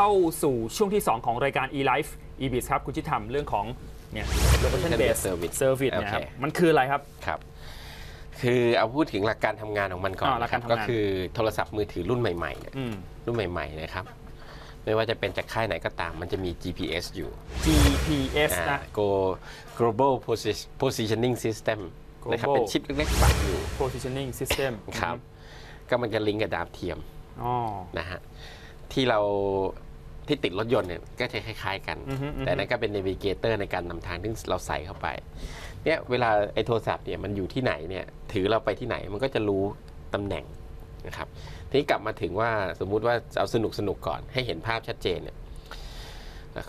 กลับเข้าสู่ช่วงที่ 2 ของรายการ e-life e-biz ครับ คุณชิดทำเรื่องของเนี่ย location based Service service เนี่ยครับโอเคมันคืออะไรครับครับ คือเอาพูดถึงหลักการทำงานของมันก่อนอ่าหลันะกคการรับทำงานก็คือโทรศัพท์มือถือรุ่นใหม่ๆเนี่ยอืมรุ่นใหม่ๆนะครับไม่ว่าจะเป็นจากค่ายไหนก็ตามมันจะมี GPS อยู่ GPS อ่านะ Go Global Posi- Positioning System นะครับ Global เป็นชิปเล็กๆฝังอยู่ positioning system ครับ ก็มันจะลิงก์กับดาวเทียมอ๋อนะฮะที่เรา ที่ติดรถยนต์เนี่ยก็จะคล้ายๆกัน อือฮึอือฮึ แต่นั่นก็เป็น Navigator ในการนำทางที่เราใส่เข้าไปเนี่ยเวลาไอ้โทรศัพท์เนี่ยมันอยู่ที่ไหนเนี่ยถือเราไปที่ไหนมันก็จะรู้ตำแหน่งนะครับทีนี้กลับมาถึงว่าสมมุติว่าเอาสนุกสนุกๆก่อนให้เห็นภาพชัดเจนเนี่ย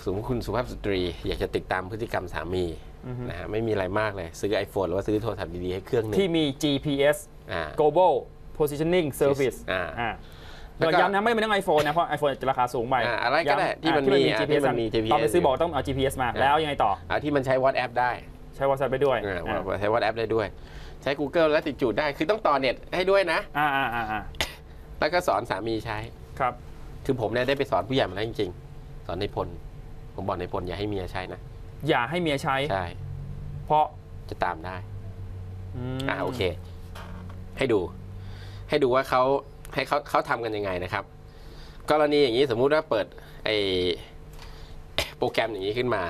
สมมติคุณสุภาพสตรี อยากจะติดตามพฤติกรรมสามีนะฮะไม่มีอะไรมากเลย ซื้อ iPhone หรือว่าซื้อโทรศัพท์ดีๆให้เครื่องหนึงที่มี GPS อ่า global positioning service อ่า อ่า แล้วก็ย้ำนะไม่เป็นต้อง iPhone นะเพราะ iPhone จะราคาสูงไปอ่าอะไรก็ได้ย้ำที่มันอ่ามีอะที่ GPS มันมี GPS ตอนไปซื้อบอกต้องเอา GPS มาแล้วยังไงต่อเอาที่มันใช้ WhatsApp ได้ใช้ WhatsApp ไปด้วยอ่าอ่าใช้ WhatsApp ได้ด้วย ใช้ Google และติดจูดได้คือต้องต่อเน็ตให้ด้วยนะ อ่าอ่าอ่าอ่าแล้วก็สอนสามีใช้ ครับคือผมเนี่ยได้ไปสอนผู้ใหญ่มาแล้วจริงๆ สอนในพล ผมบอกในพลอย่าให้เมียใช้นะ อย่าให้เมียใช้ ใช่ เพราะจะตามได้ ม อ่าโอเค ให้ดู ให้ดูว่าเขา ให้เขาเขาทำกันยังไงนะครับ กรณีอย่างนี้สมมุติว่าเปิดไอโปรแกรมอย่างนี้ขึ้นมา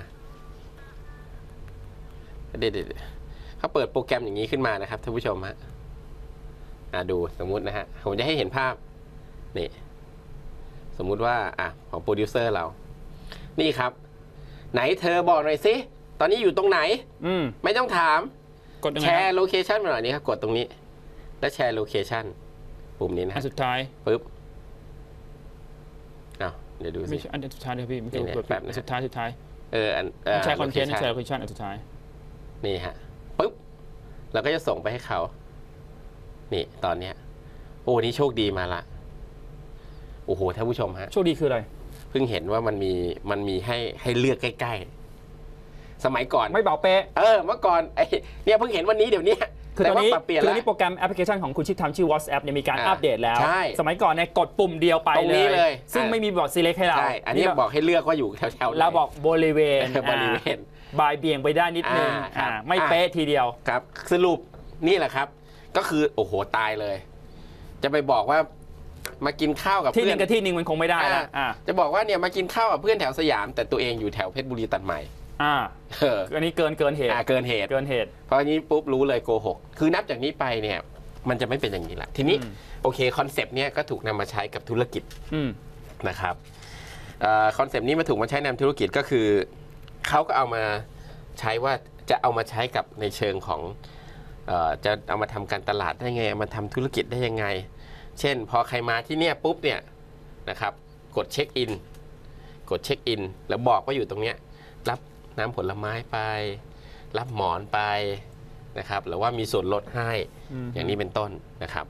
เด็ดๆเขาเปิดโปรแกรมอย่างนี้ขึ้นมานะครับท่านผู้ชมฮะอ่าดูสมมุตินะฮะผมจะให้เห็นภาพนี่สมมุติว่าอะของโปรดิวเซอร์เรา นี่ครับ ไหนเธอบอกหน่อยสิตอนนี้อยู่ตรงไหน อืมไม่ต้องถาม กดยังแชไงครัร์บโลเคชันมาหน่อยนี่ครับ กดตรงนี้ แล้วแชร์โลเคชัน ปุ่มนี้นะอันสุดท้ายปึ๊บอ้าวเดี๋ยวดูไม่สิใช่อันสุดท้ายเดี๋ยวพี่ไม่ใช่เนี่ยกดแป๊บนะอันสุดท้ายสุดท้ายเอออันเแชร์คอนเทนต์ location แชร์โลเคชั่นอันสุดท้ายนี่ฮะปึ๊บเราก็จะส่งไปให้เขา นี่ตอนเนี้ยโอ้นี่โชคดีมาละโอ้โหท่านผู้ชมฮะโชคดีคืออะไรเพิ่งเห็นว่ามันมีมันมีให้ให้เลือกใกล้ ๆ สมัยก่อนไม่เบาเป๊ะเออเมื่อก่อนไอ้เนี่ยเพิ่งเห็นวันนี้เดี๋ยวนี้ คือตอนนี้แว่าปรับเปลี่ยนคือตแล้อวนนี้โปรแกรมแอปพลิเคชันของคุณชิดทำชื่อ WhatsApp เนี่ยมีการอ่าอัปเดตแล้ว ใช่สมัยก่อนเนี่ยกดปุ่มเดียวไปตรงนี้เลย ซึ่งอ่าไม่มีบอก select ให้เราใช่ อันนี้บอกให้เลือกว่าอยู่แถวๆไหน เราบอกบริเวณเออบริเวณอ่าบายเบี่ยงไปได้นิดนึงอ่าครับ อ่าไม่อ่าเป๊ะทีเดียว ครับ สรุปนี่แหละครับ ก็คือโอ้โหตายเลย จะไปบอกว่ามากินข้าวกับที่หเพื่นึ่อนงกับที่หนึ่งมันคงไม่ได้ละอ่าจะบอกว่าเนี่ยมากินข้าวกับเพื่อนแถวสยาม แต่ตัวเองอยู่แถวเพชรบุรีตัดใหม่ อ่าเอออันนี้เกินเกินเหตุอ่าเกินเหตุ เกินเหตุ เพราะอันนี้ปุ๊บรู้เลยโกหก คือนับจากนี้ไปเนี่ยมันจะไม่เป็นอย่างนี้ละ ทีนี้อืม โอเคคอนเซปต์เนี่ยก็ถูกนำมาใช้กับธุรกิจอืม นะครับคอนเซปต์นี้มาถูกมาใช้ในธุรกิจก็คือเขาก็เอามาใช้ว่าจะเอามาใช้กับในเชิงของเออจะเอามาทำการตลาดได้ไงเอามาทำธุรกิจได้ยังไง เช่น พอใครมาที่เนี่ยปุ๊บเนี่ยนะครับกดเช็คอินกดเช็คอินแล้วบอกว่าอยู่ตรงเนี้ยรับ น้ำผลไม้ไป รับหมอนไปนะครับหรือว่ามีส่วนลดให้อืมอย่างนี้เป็นต้นนะครับ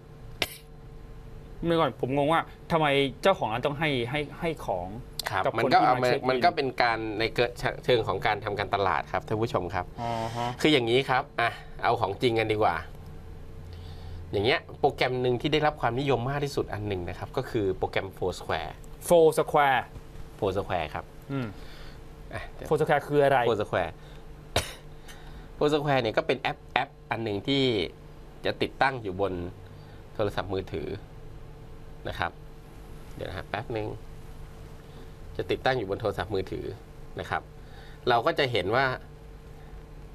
เมื่อก่อนผมงงว่าทำไมเจ้าของร้านต้องให้ให้ให้ของครับกับมันคนก็ที่เอามามาเช็คอินมันก็เป็นการในเกิดเชิงของการทำการตลาดครับท่านผู้ชมครับอ๋อฮะคืออย่างนี้ครับอะเอาของจริงกันดีกว่า อย่างเงี้ยโปรแกรมหนึ่งที่ได้รับความนิยมมากที่สุดอันหนึ่งนะครับ ก็คือโปรแกรม Foursquare โฟสแควร์ Foursquare ครับอืมอะโฟสแควร์คืออะไร Foursquare Foursquare เนี่ยก็เป็นแอปแอปอันหนึ่งที่จะติดตั้งอยู่บนโทรศัพท์มือถือนะครับ เดี๋ยวนะครับแป๊บหนึ่งจะติดตั้งอยู่บนโทรศัพท์มือถือนะครับ เราก็จะเห็นว่า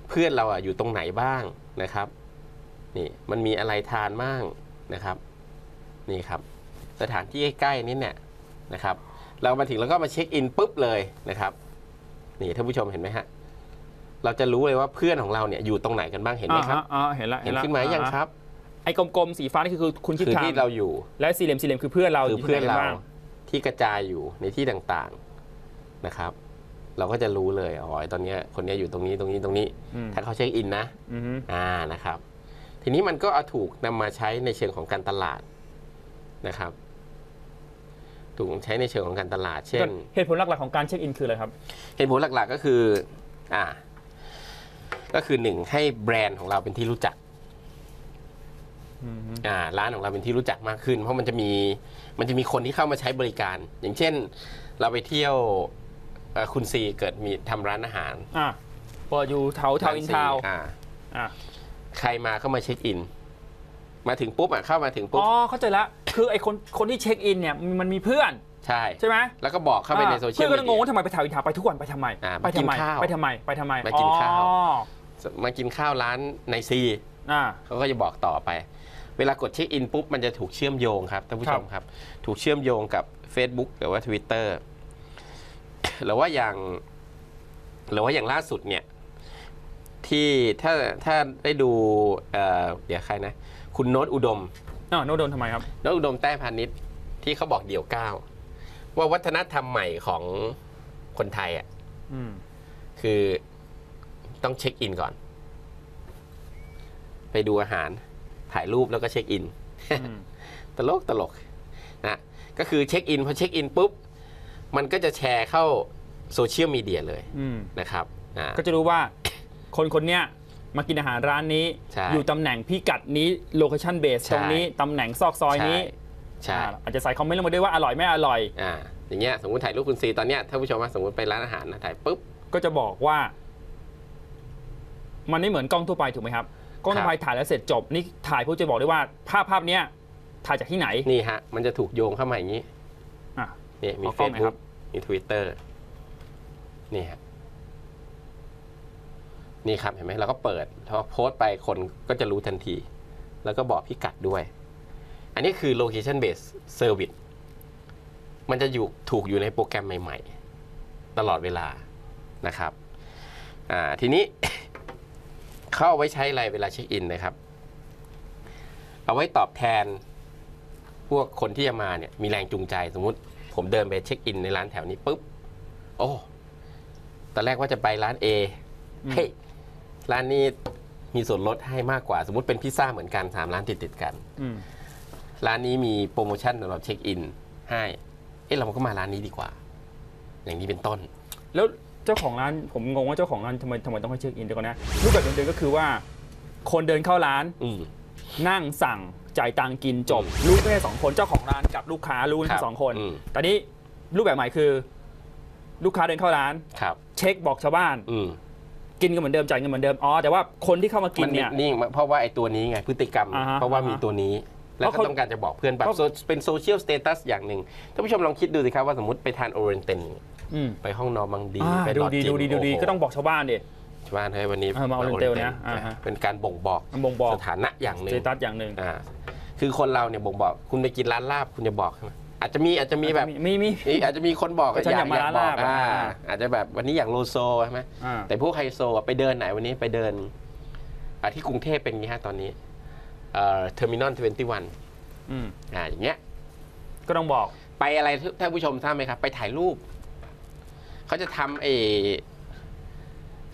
เพื่อนเราอะอยู่ตรงไหนบ้างนะครับนี่มันมีอะไรทานบ้างนะครับ นี่ครับ สถานที่ใกล้ๆนี้เนี่ยนะครับ เรามาถึงแล้วก็มาเช็คอินปุ๊บเลยนะครับ นี่ท่านผู้ชมเห็นไหมฮะ เราจะรู้เลยว่าเพื่อนของเราเนี่ยอยู่ตรงไหนกันบ้างเห็นไหมครับอ่าฮะอ่าเห็นละเห็นละขึ้นมายังครับ ไอ้กลมๆสีฟ้านี่คือคุณคิดคือทางที่เราอยู่ และสี่เหลี่ยมสี่เหลี่ยมคือเพื่อนเราคือเพื่อนยู่ที่ไหเราบ้งที่กระจายอยู่ในที่ต่างๆนะครับ เราก็จะรู้เลยอ๋อตอนเนี้ยคนเนี้ยอยู่ตรงนี้ตรงนี้ตรงนี้อืมถ้าเขาเช็คอินนะอือฮึอ่านะครับ ทีนี้มันก็เอาถูกนำมาใช้ในเชิงของการตลาดนะครับ ถูกใช้ในเชิงของการตลาด เช่น เหตุผลหลักๆของการเช็คอินคืออะไรครับ เหตุผลหลักๆก็คืออ่าก็คือหนึ่งให้แบรนด์ของเราเป็นที่รู้จักอืมอ่าร้านของเราเป็นที่รู้จักมากขึ้น เพราะมันจะมีมันจะมีคนที่เข้ามาใช้บริการ อย่างเช่น เราไปเที่ยวเอ่อคุณซีเกิดมีทำร้านอาหารอะเปิดอยู่แถวทาวน์อินทาวน์อ่าอะใครมาเข้ามาเช็คอิน มาถึงปุ๊บอะเข้ามาถึงปุ๊บ อ๋อเข้าใจละคือไอ้คนคนที่เช็คอินเนี่ยมันมีเพื่อน ใช่ ใช่ไหมแล้วก็บอกเข้าไปในโซเชียลเพื่อนก็มีงงเดียว่าทำไมไปทาวน์อินทาวน์ไปทุกวันไปทำไมอ่าไปทำไมมากินข้าวไปทำไมไปทำไมมากินข้าวอ๋อมากินข้าวร้านในซีอ่าเขาก็จะบอกต่อไป เวลากดเช็คอินปุ๊บมันจะถูกเชื่อมโยงครับท่านผู้ชมครับ ถูกเชื่อมโยงกับ Facebook หรือว่า Twitter หรือว่าอย่างหรือว่าอย่างล่าสุดเนี่ย ที่ถ้าถ้าได้ดูเอ่อเดี๋ยวใครนะ คุณโน้ตอุดมอ๋อโนตโดนทำไมครับ โน้ตอุดมแต้พาณิชย์ที่เขาบอกเดี่ยวก้าวว่าวัฒนธรรมใหม่ของคนไทยอะอืมคือต้องเช็คอินก่อน ไปดูอาหารถ่ายรูปแล้วก็เช็คอิน อืมตลกตลกนะก็คือเช็คอินพอเช็คอินปุ๊บ มันก็จะแชร์เข้าโซเชียลมีเดียเลยอืมนะครับอ่าก็จะรู้ว่าคนคนเนี้ย มากินอาหารร้านนี้ ใช่อยู่ตำแหน่งพิกัดนี้โลเคชั่นเบสใช่ ตรงนี้ ตำแหน่งซอกซอยนี้ใช่ อ่าอาจจะใส่คอมเมนต์ลงมาด้วยว่าอร่อยไม่อร่อย อ่าอย่างเงี้ยสมมติถ่ายรูปคุณซีตอนเนี้ยถ้าผู้ชมว่าสมมติไปร้านอาหารนะถ่ายปุ๊บ ก็จะบอกว่า มันไม่เหมือนกล้องทั่วไปถูกไหมครับ กล้องทั่วไปถ่ายแล้วเสร็จจบ นี่ถ่ายเพื่อจะบอกได้ว่า ภาพภาพเนี้ยถ่ายจากที่ไหน นี่ฮะ มันจะถูกโยงเข้ามาอย่างนี้อะนี่มี ขอกล้องหน่อยครั Facebook บมี Twitter นี่ฮะ นี่ครับเห็นไหมเราก็เปิดพอโพสต์ไปคนก็จะรู้ทันที แล้วก็บอกพิกัดด้วย อันนี้คือ location based service มันจะอยู่ถูกอยู่ในโปรแกรมใหม่ ๆ ตลอดเวลานะครับอ่าทีนี้ เข้าเอาไว้ใช้อะไรเวลาเช็คอินนะครับ เอาไว้ตอบแทน พวกคนที่จะมาเนี่ยมีแรงจูงใจสมมุติ ผมเดินไปเช็คอินในร้านแถวนี้ปุ๊บ โอ้ตอนแรกว่าจะไปร้าน A อืมเฮ้ย ร้านนี้มีส่วนลดให้มากกว่า สมมติเป็นพิซซ่าเหมือนกันสามร้านติดติดๆกัน อืม ร้านนี้มีโปรโมชั่นสำหรับเช็คอินให้ เอ๊ะเราก็มาร้านนี้ดีกว่า อย่างนี้เป็นต้น แล้วเจ้าของร้านผมงงว่าเจ้าของร้านทำไมทำไมต้องให้เช็คอินเดี๋ยวก่อนนะรูปแบบเดิมๆก็คือว่า คนเดินเข้าร้านอืม นั่งสั่งจ่ายตังค์กินจบรู้แค่สองคนเจ้าของร้านกับลูกค้ารู้ครัแค่บสองคนอืม ตอนนี้รูปแบบใหม่คือ ลูกค้าเดินเข้าร้าน ครับ เช็คบอกชาวบ้าน อืม กินกันเหมือนเดิมจ่ายเงินเหมือนเดิมอ๋อแต่ว่าคนที่เข้ามากินมันเนี่ยนี่เพราะว่าไอ้ตัวนี้ไงพฤติกรรม อ่าฮะเพราะว่าอ่าฮะมีตัวนี้ แล้วเพก็ราะเขาต้องการจะบอกเพื่อนแบบเพราะ โซเป็นโซเชียลสเตตัสอย่างหนึ่งท่านผู้ชมลองคิดดูสิครับว่าสมมติไปทานโอเรนเตนอืมไปห้องนอนบางดีอ่าไปดูหลอดดีจินดูดีดูดีโโหก็ต้องบอกชาวบ้านดิ ชาวบ้านเฮ้ยวันนี้เออมาโอเรนเตลนะอ่าฮะ เป็นการบ่งบอกมันบ่งบอกสถานะอย่างหสนึ่เตงตัสอย่างหนึ่ง อ่าคือคนเราเนี่ยบ่งบอกคุณไปกินร้านลาบคุณจะบอกใช่ไหม อาจจะมีอาจจะมีแบบมีมีนี่อาจจะมีคนบอกฉันอยากมาร้านบลาอกบอ่าอ่าอาจจะแบบวันนี้อยากโลโซใช่ไหมอ่าแต่พวกไฮโซอะไปเดินไหนวันนี้ไปเดินอ่าที่กรุงเทพเป็นอย่างนี้ฮะตอนนี้เอ่อเทอร์มินอลทเวนตี้วันอืมอ่าอย่างเงี้ย ก็ต้องบอกไปอะไรท่านผู้ชมทราบไหมครับ ไปถ่ายรูป เขาจะทำไอ้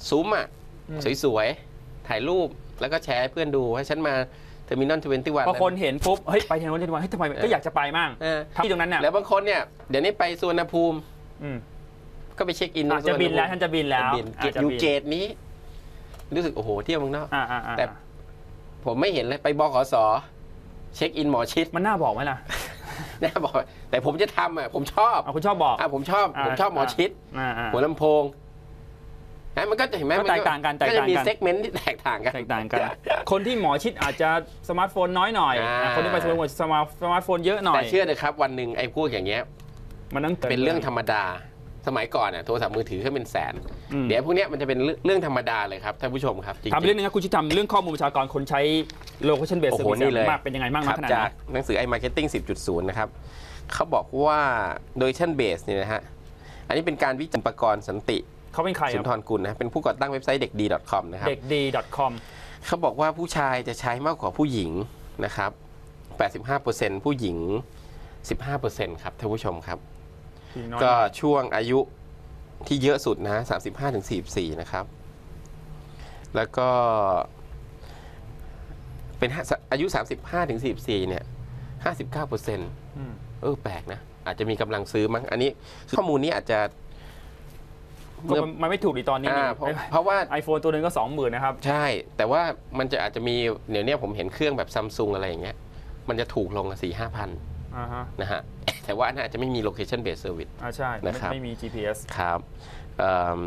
ซุ้มอะอืมสวยๆ ถ่ายรูปแล้วก็แชร์ให้เพื่อนดูว่าฉันมาเท อร์มินอลทเวนตี้วันพอคนเห็นปุ๊บเฮ้ยไปที่นู้นที่นี่เฮ้ยทำไมก็อยากจะไปมั่งที่ตรงนั้นน่ะแล้วบางคนเนี่ยเดี๋ยวนี้ไปสุวรรณภูมิอืมก็ไปเช็คอินอาจจะบินแล้วฉันจะบินแล้วบินเกอาจตจะยูบินเกตนี้ รู้สึกโอ้โหเที่ยวเมืองนอกอ่าอ่าอ่าแต่ผมไม่เห็นเลยไปบขสเช็คอินหมอชิดมันน่าบอกไหมล่ะนะบอกว่าแต่ผมจะทำอะผมชอบเอาคุณชอบบอกอะผมชอบผมชอบหมอชิดอ่าอ่าหัวลำโพง นะมันก็จะเห็นไหมก็แตกต่างกันแตกก็จะต่างมีกันเซกเมนต์ที่แตกต่างกันแตกต่างกัน คนที่หมอชิดอาจจะสมาร์ทโฟนน้อยหน่อยอ่าอะคนที่ไปสมาร์ทโฟนสมาร์ทสมาร์ทโฟนเยอะหน่อยแต่เชื่อเลยครับวันหนึ่งไอ้พวกอย่างเงี้ยมันต้องเป็นเรื่องธรรมดา สมัยก่อนอะโทรศัพท์มือถือแค่เป็นแสนอืมเดี๋ยวพวกเนี้ยมันจะเป็นเรื่องธรรมดาเลยครับท่านผู้ชมครับจริงๆทำเรื่องนึงนะคุณชิดทำเรื่องข้อมูลประชากรคนใช้ location based โอ้โห service นี่เลยมากเป็นยังไงบ้างคนะรับขนาดจานั้กนหนังสือ iMarketing 10.0 นะครับเขาบอกว่าโดยชั่นเบสเนี่ยนะฮะอันนี้เป็นการวิจัยประกรณ์สันติ เขาเป็นใครคสุนรับทรกุลนะเป็นผู้ก่อตั้งเว็บไซต์เด็กดี .com นะครับเด็กดี .com เขาบอกว่าผู้ชายจะใช้มากกว่าผู้หญิงนะครับ 85%ผู้หญิง 15%ครับท่านผู้ชมครับน้อยก็ช่วงอายุที่เยอะสุดนะ 35ถึง44 นะครับ แล้วก็เป็นห้าอายุ 35ถึง44 เนี่ย 59เปอร์เซ็นต์อืมเออแปลกนะ อาจจะมีกำลังซื้อมั้ง อันนี้ข้อมูลนี้อาจจะเมื่อ ก็มันมันไม่ถูกดีตอนนี้อ่าเพราะเพราะว่า ไอโฟนตัวหนึงก็สองหมื่นนะครับ ใช่ แต่ว่ามันจะอาจจะมีเดี๋ยวเนี้ยผมเห็นเครื่องแบบซัมซุงอะไรอย่างเงี้ยมันจะถูกลงสี่ห้าพันอ่าฮะ นะฮะ แต่ว่าอันนั้นอาจจะไม่มี location based service อ่าใช่ไม่นะครับ ไม่มี GPS ครับเอิ่ม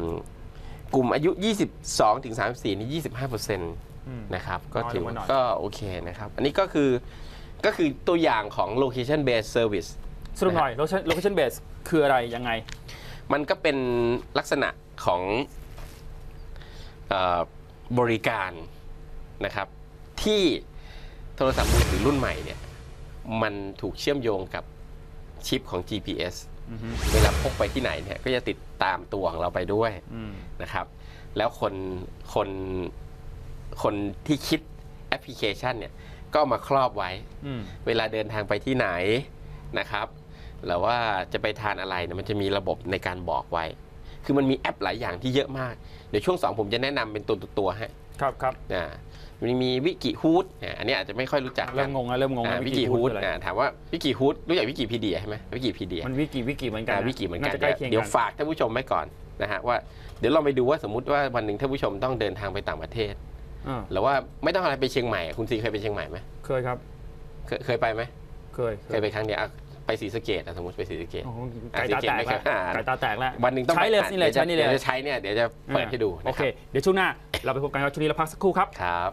กลุ่มอายุ 22ถึง34 นี่ 25เปอร์เซ็นต์อืมนะครับ ก็น้อยลงถือว่ามาหน่อย ก็โอเคนะครับ อันนี้ก็คือก็คือตัวอย่างของ location based service สรุปหน่อย location location base คืออะไรยังไง มันก็เป็นลักษณะของเออบริการนะครับที่โทรศัพท์มือถือรุ่นใหม่เนี่ยมันถูกเชื่อมโยงกับชิปของ GPS อือฮึเวลาพกไปที่ไหนเนี่ยก็จะติดตามตัวของเราไปด้วยอืมนะครับ แล้วคนคนคนที่คิดแอปพลิเคชันเนี่ยก็เอามาครอบไว้อืมเวลาเดินทางไปที่ไหนนะครับ หรือว่าจะไปทานอะไรเนี่ยมันจะมีระบบในการบอกไว้ คือมันมีแอปหลายอย่างที่เยอะมาก เดี๋ยวช่วง 2 ผมจะแนะนำเป็นตัวตัวๆฮะครับครับอ่ามันมีวิกิฮูดอันนี้อาจจะไม่ค่อยรู้จักกัเริ่มงงแล้วเริ่มงงแล้ววิกิฮูดคืออะไรถามว่าวิกิฮูดรู้จักวิกิพีเดียใช่ไหมวิกิพีเดียมันวิกิวิกิเหมือนกันอ่านะวิกิเหมือนกันาจะใกล้เคียงเดี๋ยวกันฝากท่านผู้ชมไว้ก่อนนะฮะว่าเดี๋ยวเราไปดูว่าสมมุติว่าวันหนึ่งท่านผู้ชมต้องเดินทางไปต่างประเทศ อ่าหรือว่าไม่ต้องอะไรไปเชียงใหม่คุณซีเคยไปเชียงใหม่ไหมเคยครับ เคยเคยไปไหมเคยเคยไปครั้งเดียวอะ ไปศรีสะเกดสมมติไปศรีสะเกดโอ้โหอะไก่ตาแตกไม่เคแล้วยอ่าไก่ตาแตกแล้ววันหนึ่งต้องใช้เลยไปนี่เลยดี๋วจะใช้นี่เลยดี๋วจะใช้เนี่ยเดี๋ยวจะเปิดให้ดูโอนะคเครับเดี๋ยวช่วงหน้าเราไปพบกันครับช่วงนี้เราพักสักครู่ครับครับ